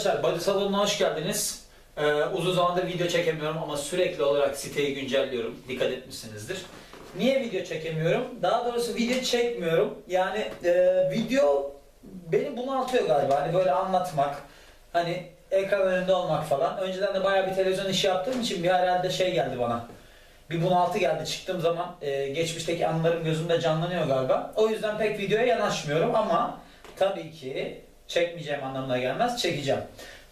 Arkadaşlar, Body Salonu'na hoş geldiniz. Ee, uzun zamandır video çekemiyorum ama sürekli olarak siteyi güncelliyorum. Dikkat etmişsinizdir. Niye video çekemiyorum? Daha doğrusu video çekmiyorum. Yani e, video beni bunaltıyor galiba. Hani böyle anlatmak, hani ekran önünde olmak falan. Önceden de bayağı bir televizyon işi yaptığım için bir herhalde şey geldi bana. Bir bunaltı geldi. Çıktığım zaman e, geçmişteki anılarım gözümde canlanıyor galiba. O yüzden pek videoya yanaşmıyorum ama tabii ki çekmeyeceğim anlamına gelmez. Çekeceğim.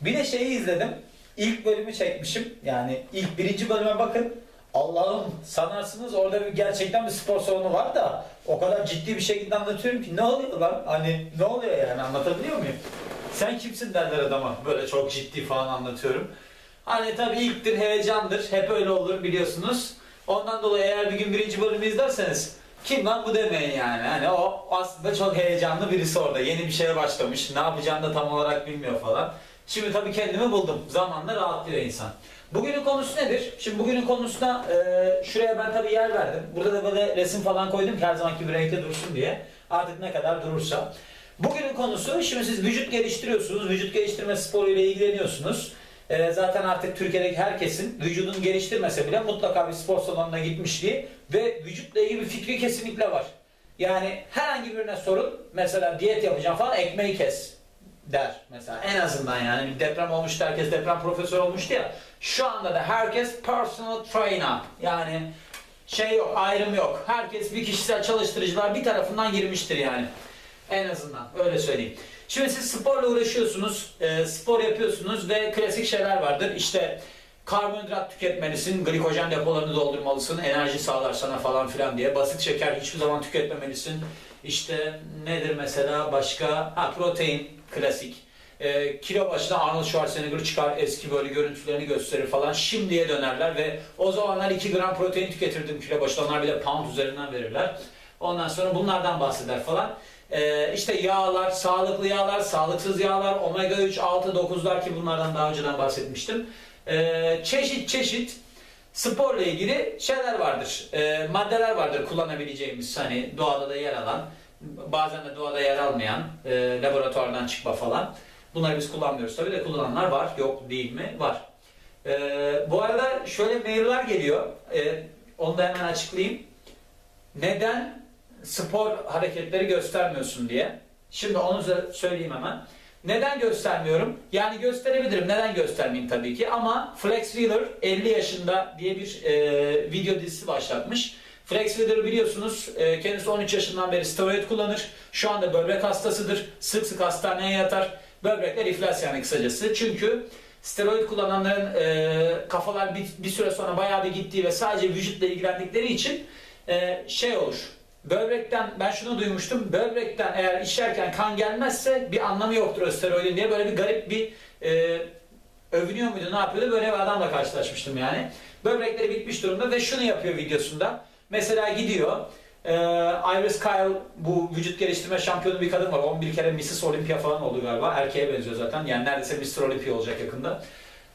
Bir de şeyi izledim. İlk bölümü çekmişim. Yani ilk birinci bölüme bakın. Allah'ım sanarsınız orada bir gerçekten bir spor salonu var da o kadar ciddi bir şekilde anlatıyorum ki ne oluyor lan? Hani ne oluyor yani anlatabiliyor muyum? Sen kimsin derler adama. Böyle çok ciddi falan anlatıyorum. Hani tabii ilktir, heyecandır. Hep öyle olur biliyorsunuz. Ondan dolayı eğer bir gün birinci bölümü izlerseniz kim lan bu demeyin yani. Hani o aslında çok heyecanlı birisi orada. Yeni bir şeye başlamış. Ne yapacağını da tam olarak bilmiyor falan. Şimdi tabii kendimi buldum. Zamanla rahatlıyor insan. Bugünün konusu nedir? Şimdi bugünün konusuna e, şuraya ben tabii yer verdim. Burada da böyle resim falan koydum ki her zamanki bir renkte dursun diye. Artık ne kadar durursa. Bugünün konusu şimdi siz vücut geliştiriyorsunuz. Vücut geliştirme sporuyla ilgileniyorsunuz. Ee, zaten artık Türkiye'deki herkesin vücudunu geliştirmese bile mutlaka bir spor salonuna gitmişliği ve vücutla ilgili bir fikri kesinlikle var. Yani herhangi birine sorun, mesela diyet yapacağım falan ekmeği kes der mesela. En azından yani bir deprem olmuştu herkes deprem profesörü olmuştu ya. Şu anda da herkes personal trainer. Yani şey yok ayrım yok. Herkes bir kişisel çalıştırıcılar bir tarafından girmiştir yani. En azından öyle söyleyeyim. Şimdi siz sporla uğraşıyorsunuz, e, spor yapıyorsunuz ve klasik şeyler vardır. İşte karbonhidrat tüketmelisin, glikojen depolarını doldurmalısın, enerji sağlar sana falan filan diye. Basit şeker hiçbir zaman tüketmemelisin. İşte nedir mesela başka? Ha protein, klasik. E, kilo başına Arnold Schwarzenegger çıkar eski böyle görüntülerini gösterir falan. Şimdiye dönerler ve o zamanlar 2 gram protein tüketirdim kilo başına. Onlar bile pound üzerinden verirler. Ondan sonra bunlardan bahseder falan. Ee, işte yağlar, sağlıklı yağlar, sağlıksız yağlar, omega 3, 6, 9'lar ki bunlardan daha önceden bahsetmiştim. Ee, çeşit çeşit sporla ilgili şeyler vardır. Ee, maddeler vardır kullanabileceğimiz hani doğada da yer alan, bazen de doğada yer almayan, e, laboratuvardan çıkma falan. Bunları biz kullanmıyoruz tabii de kullananlar var. Yok değil mi? Var. Ee, bu arada şöyle mailler geliyor. Ee, onu da hemen açıklayayım. Neden spor hareketleri göstermiyorsun diye. Şimdi onu söyleyeyim hemen. Neden göstermiyorum? Yani gösterebilirim. Neden göstermeyeyim tabii ki. Ama Flex Wheeler 50 yaşında diye bir e, video dizisi başlatmış. Flex Wheeler'ı biliyorsunuz e, kendisi 13 yaşından beri steroid kullanır. Şu anda böbrek hastasıdır. Sık sık hastaneye yatar. Böbrekler iflas yani kısacası. Çünkü steroid kullananların e, kafalar bir, bir süre sonra bayağı bir gittiği ve sadece vücutla ilgilendikleri için e, şey olur Böbrekten ben şunu duymuştum. Böbrekten eğer işerken kan gelmezse bir anlamı yoktur o steroidin diye böyle bir garip bir e, övünüyor muydu ne yapıyordu böyle bir adamla karşılaşmıştım yani. Böbrekleri bitmiş durumda ve şunu yapıyor videosunda. Mesela gidiyor e, Iris Kyle bu vücut geliştirme şampiyonu bir kadın var. 11 kere Mrs. Olympia falan oldu galiba. Erkeğe benziyor zaten. Yani neredeyse Mr. Olympia olacak yakında.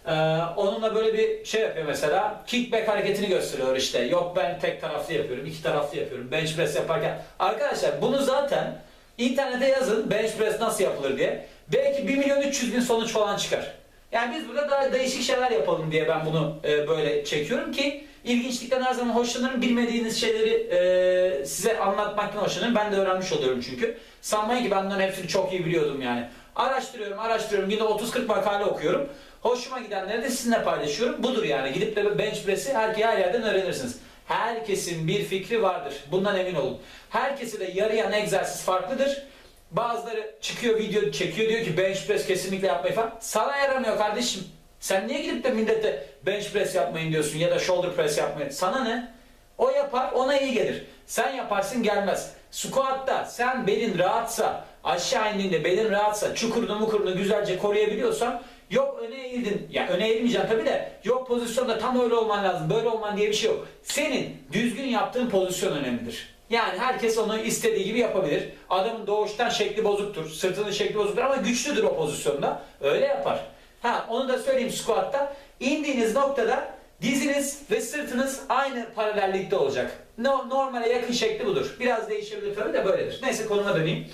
Ee, onunla böyle bir şey yapıyor mesela. Kickback hareketini gösteriyor işte. Yok ben tek taraflı yapıyorum, iki taraflı yapıyorum. Bench press yaparken. Arkadaşlar bunu zaten internete yazın bench press nasıl yapılır diye. Belki 1 milyon 300 bin sonuç falan çıkar. Yani biz burada daha değişik şeyler yapalım diye ben bunu e, böyle çekiyorum ki ilginçlikten her zaman hoşlanırım. Bilmediğiniz şeyleri e, size anlatmaktan hoşlanırım. Ben de öğrenmiş oluyorum çünkü. Sanmayın ki ben bunların hepsini çok iyi biliyordum yani. Araştırıyorum, araştırıyorum. Günde 30-40 makale okuyorum. Hoşuma gidenleri de sizinle paylaşıyorum. Budur yani. Gidip de bench press'i her, her yerden öğrenirsiniz. Herkesin bir fikri vardır. Bundan emin olun. Herkese de yarayan egzersiz farklıdır. Bazıları çıkıyor video çekiyor diyor ki bench press kesinlikle yapmayın falan. Sana yaramıyor kardeşim. Sen niye gidip de millete bench press yapmayın diyorsun ya da shoulder press yapmayın. Sana ne? O yapar ona iyi gelir. Sen yaparsın gelmez. Squat'ta sen belin rahatsa, aşağı indiğinde belin rahatsa, çukurunu mukurunu güzelce koruyabiliyorsan Yok öne eğildin. Ya öne eğilmeyeceksin tabii de. Yok pozisyonda tam öyle olman lazım. Böyle olman diye bir şey yok. Senin düzgün yaptığın pozisyon önemlidir. Yani herkes onu istediği gibi yapabilir. Adamın doğuştan şekli bozuktur. Sırtının şekli bozuktur ama güçlüdür o pozisyonda. Öyle yapar. Ha onu da söyleyeyim squat'ta. İndiğiniz noktada diziniz ve sırtınız aynı paralellikte olacak. No, normale yakın şekli budur. Biraz değişebilir tabii de böyledir. Neyse konuma döneyim.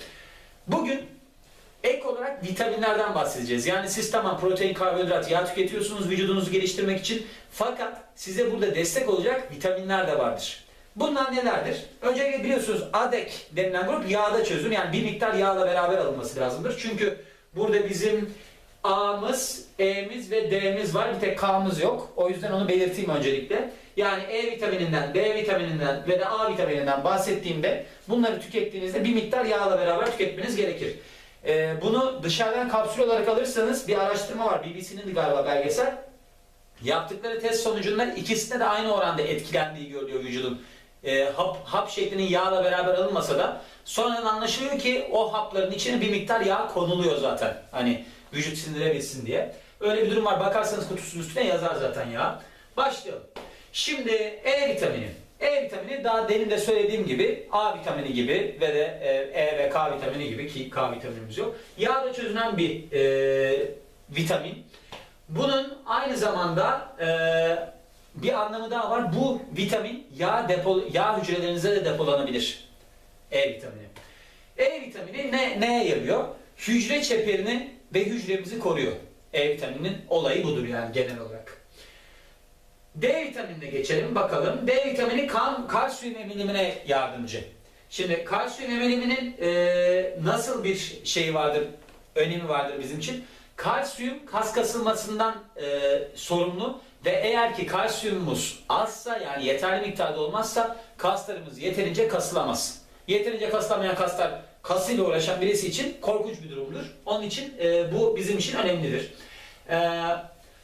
Bugün ek olarak vitaminlerden bahsedeceğiz. Yani siz tamam protein, karbonhidrat, yağ tüketiyorsunuz vücudunuzu geliştirmek için. Fakat size burada destek olacak vitaminler de vardır. Bunlar nelerdir? Öncelikle biliyorsunuz ADEK denilen grup yağda çözüm. Yani bir miktar yağla beraber alınması lazımdır. Çünkü burada bizim A'mız, E'miz ve D'miz var. Bir tek K'mız yok. O yüzden onu belirteyim öncelikle. Yani E vitamininden, D vitamininden ve de A vitamininden bahsettiğimde bunları tükettiğinizde bir miktar yağla beraber tüketmeniz gerekir. Ee, bunu dışarıdan kapsül olarak alırsanız bir araştırma var. BBC'nin galiba belgesel. Yaptıkları test sonucunda ikisinde de aynı oranda etkilendiği görülüyor vücudun. Ee, hap, hap şeklinin yağla beraber alınmasa da sonradan anlaşılıyor ki o hapların içine bir miktar yağ konuluyor zaten. Hani vücut sindirebilsin diye. Öyle bir durum var. Bakarsanız kutusunun üstüne yazar zaten yağ. Başlayalım. Şimdi E vitamini. E vitamini daha demin de söylediğim gibi A vitamini gibi ve de e, E ve K vitamini gibi ki K vitaminimiz yok. Yağda çözünen bir e, vitamin. Bunun aynı zamanda e, bir anlamı daha var. Bu vitamin yağ depo yağ hücrelerinize de depolanabilir. E vitamini. E vitamini ne neye yarıyor? Hücre çeperini ve hücremizi koruyor. E vitamininin olayı budur yani genel olarak. D vitaminine geçelim bakalım. D vitamini kan kalsiyum emilimine yardımcı. Şimdi kalsiyum emiliminin e, nasıl bir şey vardır, önemi vardır bizim için? Kalsiyum kas kasılmasından e, sorumlu ve eğer ki kalsiyumumuz azsa yani yeterli miktarda olmazsa kaslarımız yeterince kasılamaz. Yeterince kasılamayan kaslar kasıyla uğraşan birisi için korkunç bir durumdur. Onun için e, bu bizim için önemlidir. E,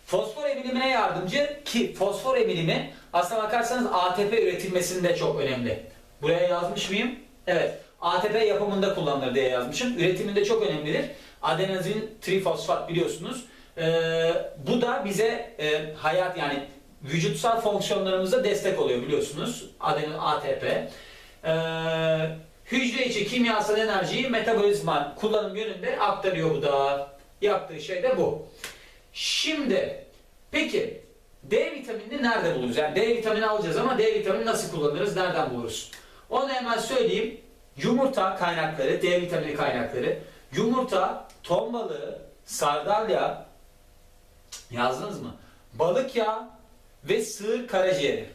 fosfor emilimine yardımcı ki fosfor emilimi aslına bakarsanız ATP üretilmesinde çok önemli. Buraya yazmış mıyım? Evet. ATP yapımında kullanılır diye yazmışım. Üretiminde çok önemlidir. Adenozin trifosfat biliyorsunuz. Ee, bu da bize e, hayat yani vücutsal fonksiyonlarımıza destek oluyor biliyorsunuz. Aden ATP. Ee, hücre içi kimyasal enerjiyi metabolizma kullanım yönünde aktarıyor bu da. Yaptığı şey de bu. Şimdi peki D vitaminini nerede buluruz? Yani D vitamini alacağız ama D vitamini nasıl kullanırız? Nereden buluruz? Onu hemen söyleyeyim. Yumurta kaynakları, D vitamini kaynakları. Yumurta, ton balığı, sardalya, yazdınız mı? Balık yağı ve sığır karaciğeri.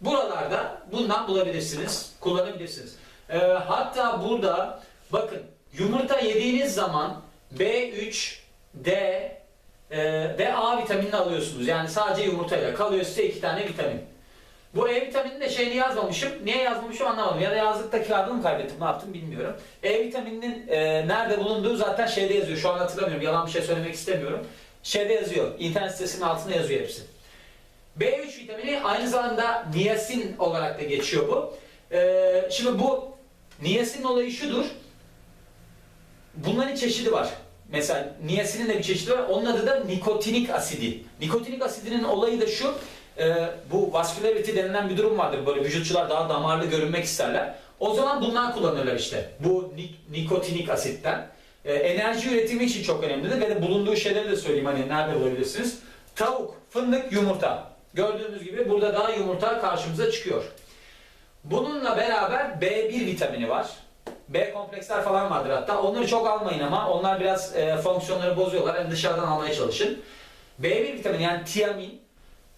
Buralarda bundan bulabilirsiniz, kullanabilirsiniz. Ee, hatta burada bakın yumurta yediğiniz zaman B3, D e, ve A vitaminini alıyorsunuz. Yani sadece yumurtayla kalıyor size iki tane vitamin. Bu E vitamininin de şeyini yazmamışım. Niye yazmamışım anlamadım. Ya da yazdıkta kağıdını mı kaybettim ne yaptım bilmiyorum. E vitamininin e, nerede bulunduğu zaten şeyde yazıyor. Şu an hatırlamıyorum. Yalan bir şey söylemek istemiyorum. Şeyde yazıyor. İnternet sitesinin altında yazıyor hepsi. B3 vitamini aynı zamanda niyasin olarak da geçiyor bu. E, şimdi bu niyasin olayı şudur. Bunların çeşidi var. Mesela niyasinin de bir çeşidi var. Onun adı da nikotinik asidi. Nikotinik asidinin olayı da şu. e, bu vascularity denilen bir durum vardır. Böyle vücutçular daha damarlı görünmek isterler. O zaman bundan kullanırlar işte. Bu ni- nikotinik asitten. E, enerji üretimi için çok önemlidir. Ve de bulunduğu şeyleri de söyleyeyim hani nerede bulabilirsiniz. Tavuk, fındık, yumurta. Gördüğünüz gibi burada daha yumurta karşımıza çıkıyor. Bununla beraber B1 vitamini var. B kompleksler falan vardır hatta. Onları çok almayın ama onlar biraz e, fonksiyonları bozuyorlar. Yani dışarıdan almaya çalışın. B1 vitamini yani tiamin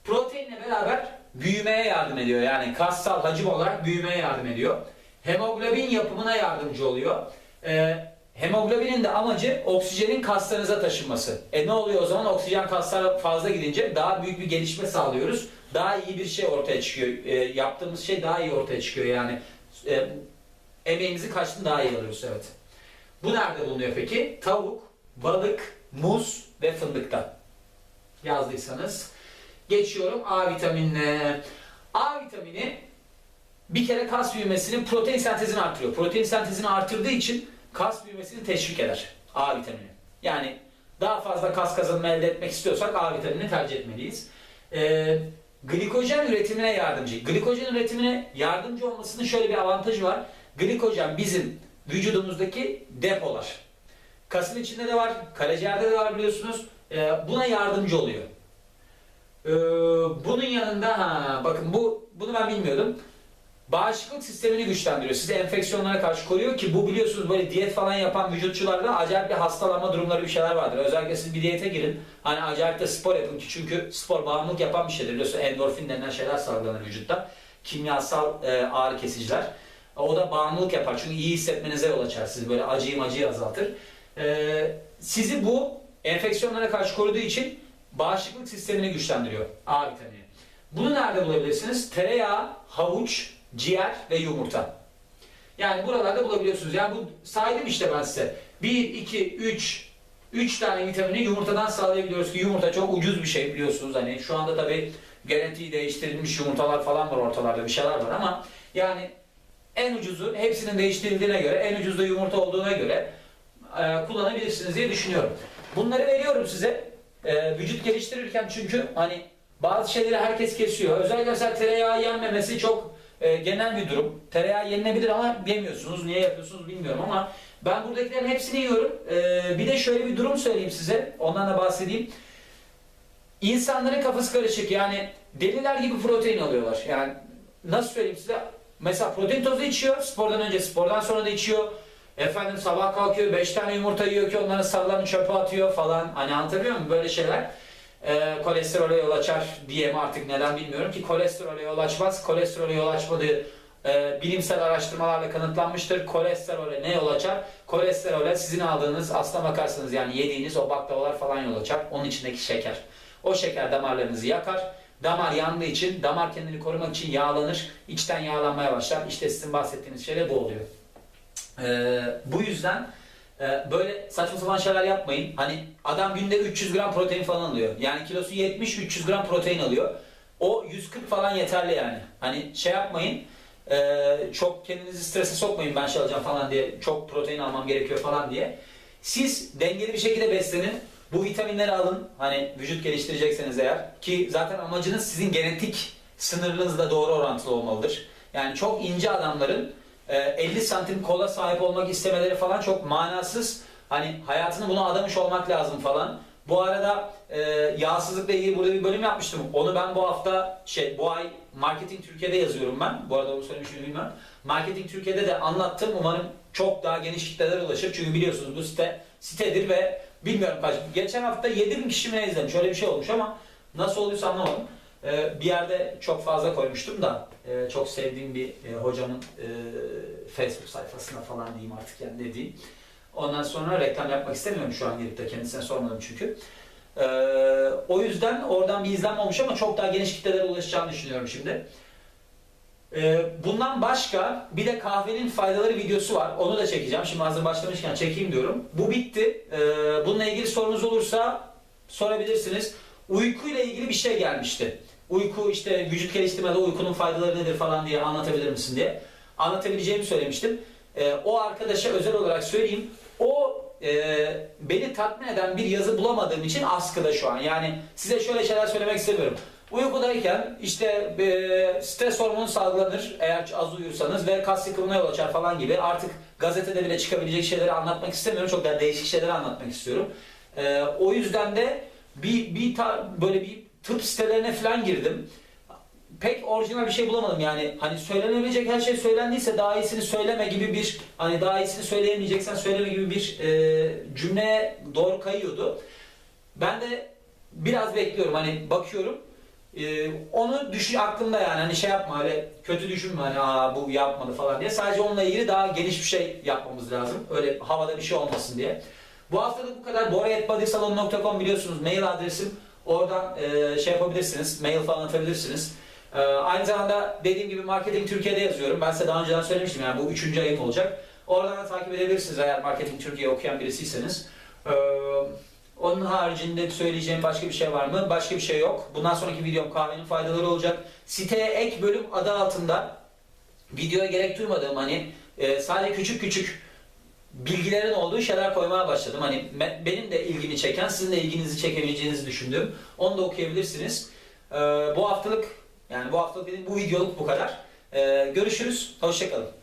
proteinle beraber büyümeye yardım ediyor. Yani kassal hacim olarak büyümeye yardım ediyor. Hemoglobin yapımına yardımcı oluyor. E, hemoglobinin de amacı oksijenin kaslarınıza taşınması. E ne oluyor o zaman? Oksijen kaslara fazla gidince daha büyük bir gelişme sağlıyoruz. Daha iyi bir şey ortaya çıkıyor. E, yaptığımız şey daha iyi ortaya çıkıyor yani. E, emeğimizin karşılığını daha iyi alıyoruz evet. Bu nerede bulunuyor peki? Tavuk, balık, muz ve fındıkta. Yazdıysanız. Geçiyorum A vitaminine. A vitamini bir kere kas büyümesini, protein sentezini artırıyor. Protein sentezini artırdığı için kas büyümesini teşvik eder A vitamini. Yani daha fazla kas kazanımı elde etmek istiyorsak A vitaminini tercih etmeliyiz. Ee, glikojen üretimine yardımcı. Glikojen üretimine yardımcı olmasının şöyle bir avantajı var. Glikojen bizim vücudumuzdaki depolar. Kasın içinde de var, karaciğerde de var biliyorsunuz. Ee, buna yardımcı oluyor. Ee, bunun yanında ha bakın bu bunu ben bilmiyordum. bağışıklık sistemini güçlendiriyor. Sizi enfeksiyonlara karşı koruyor ki bu biliyorsunuz böyle diyet falan yapan vücutçularda acayip bir hastalanma durumları bir şeyler vardır. Özellikle siz bir diyete girin. Hani acayip de spor yapın ki çünkü spor bağımlılık yapan bir şeydir. Biliyorsunuz endorfin denilen şeyler salgılanır vücutta. Kimyasal e, ağrı kesiciler. O da bağımlılık yapar. Çünkü iyi hissetmenize yol açar. Siz böyle acıyı acıyı azaltır. E, sizi bu enfeksiyonlara karşı koruduğu için bağışıklık sistemini güçlendiriyor. A vitamini. Bunu nerede bulabilirsiniz? Tereyağı, havuç, ciğer ve yumurta. Yani buralarda bulabiliyorsunuz. Yani bu saydım işte ben size. 1, 2, 3, 3 tane vitamini yumurtadan sağlayabiliyoruz ki yumurta çok ucuz bir şey biliyorsunuz. Hani şu anda tabii genetiği değiştirilmiş yumurtalar falan var ortalarda bir şeyler var ama yani en ucuzu hepsinin değiştirildiğine göre en ucuz da yumurta olduğuna göre e, kullanabilirsiniz diye düşünüyorum. Bunları veriyorum size. E, vücut geliştirirken çünkü hani bazı şeyleri herkes kesiyor. Özellikle mesela tereyağı yenmemesi çok e, genel bir durum. Tereyağı yenilebilir ama yemiyorsunuz. Niye yapıyorsunuz bilmiyorum ama ben buradakilerin hepsini yiyorum. E, bir de şöyle bir durum söyleyeyim size. Ondan da bahsedeyim. İnsanların kafası karışık. Yani deliler gibi protein alıyorlar. Yani nasıl söyleyeyim size? Mesela protein tozu içiyor. Spordan önce, spordan sonra da içiyor. Efendim sabah kalkıyor 5 tane yumurta yiyor ki onların sarılarını çöpe atıyor falan. Hani anlatabiliyor muyum? Böyle şeyler e, kolesterole yol açar diye mi artık neden bilmiyorum ki kolesterole yol açmaz. Kolesterole yol açmadığı e, bilimsel araştırmalarla kanıtlanmıştır. Kolesterole ne yol açar? Kolesterole sizin aldığınız aslına bakarsanız yani yediğiniz o baklavalar falan yol açar. Onun içindeki şeker. O şeker damarlarınızı yakar. Damar yandığı için damar kendini korumak için yağlanır. içten yağlanmaya başlar. İşte sizin bahsettiğiniz şey de bu oluyor. Ee, bu yüzden e, böyle saçma sapan şeyler yapmayın. Hani adam günde 300 gram protein falan alıyor. Yani kilosu 70-300 gram protein alıyor. O 140 falan yeterli yani. Hani şey yapmayın. e, çok kendinizi strese sokmayın ben şey alacağım falan diye. Çok protein almam gerekiyor falan diye. Siz dengeli bir şekilde beslenin. Bu vitaminleri alın. Hani vücut geliştirecekseniz eğer. Ki zaten amacınız sizin genetik sınırınızla doğru orantılı olmalıdır. Yani çok ince adamların e, 50 santim kola sahip olmak istemeleri falan çok manasız. Hani hayatını buna adamış olmak lazım falan. Bu arada e, yağsızlıkla ilgili burada bir bölüm yapmıştım. Onu ben bu hafta şey bu ay Marketing Türkiye'de yazıyorum ben. Bu arada onu söylemiş miyim bilmem. Marketing Türkiye'de de anlattım. Umarım çok daha geniş kitlelere ulaşır. Çünkü biliyorsunuz bu site sitedir ve bilmiyorum kaç. Geçen hafta 7000 kişi mi izlemiş. Öyle bir şey olmuş ama nasıl oluyorsa anlamadım. E, bir yerde çok fazla koymuştum da e, çok sevdiğim bir e, hocamın e, Facebook sayfasına falan diyeyim artık yani ne diyeyim. Ondan sonra reklam yapmak istemiyorum şu an gelip de kendisine sormadım çünkü. Ee, o yüzden oradan bir izlenme olmuş ama çok daha geniş kitlelere ulaşacağını düşünüyorum şimdi. Ee, bundan başka bir de kahvenin faydaları videosu var. Onu da çekeceğim. Şimdi hazır başlamışken çekeyim diyorum. Bu bitti. Ee, bununla ilgili sorunuz olursa sorabilirsiniz. Uykuyla ilgili bir şey gelmişti. Uyku işte vücut geliştirmede uykunun faydaları nedir falan diye anlatabilir misin diye. Anlatabileceğimi söylemiştim. Ee, o arkadaşa özel olarak söyleyeyim. O e, beni tatmin eden bir yazı bulamadığım için askıda şu an. Yani size şöyle şeyler söylemek istemiyorum. Uykudayken işte e, stres hormonu salgılanır eğer az uyursanız ve kas yıkımına yol açar falan gibi artık gazetede bile çıkabilecek şeyleri anlatmak istemiyorum. Çok daha değişik şeyleri anlatmak istiyorum. E, o yüzden de bir, bir ta, böyle bir tıp sitelerine falan girdim pek orijinal bir şey bulamadım yani. Hani söylenebilecek her şey söylendiyse daha iyisini söyleme gibi bir hani daha iyisini söyleyemeyeceksen söyleme gibi bir e, cümleye doğru kayıyordu. Ben de biraz bekliyorum hani bakıyorum. E, onu düşün aklımda yani hani şey yapma öyle kötü düşünme hani Aa, bu yapmadı falan diye. Sadece onunla ilgili daha geniş bir şey yapmamız lazım. Öyle havada bir şey olmasın diye. Bu haftalık bu kadar. boraetbodysalon.com biliyorsunuz mail adresim. Oradan e, şey yapabilirsiniz. Mail falan atabilirsiniz. Ee, aynı zamanda dediğim gibi Marketing Türkiye'de yazıyorum. Ben size daha önceden söylemiştim yani bu üçüncü ayım olacak. Oradan da takip edebilirsiniz eğer Marketing Türkiye okuyan birisiyseniz. Ee, onun haricinde söyleyeceğim başka bir şey var mı? Başka bir şey yok. Bundan sonraki videom kahvenin faydaları olacak. Siteye ek bölüm adı altında videoya gerek duymadığım hani e, sadece küçük küçük bilgilerin olduğu şeyler koymaya başladım. Hani benim de ilgimi çeken, sizin de ilginizi çekebileceğinizi düşündüm. Onu da okuyabilirsiniz. Ee, bu haftalık yani bu haftalık dediğim bu videoluk bu kadar. Ee, görüşürüz. Hoşçakalın.